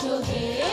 to hear.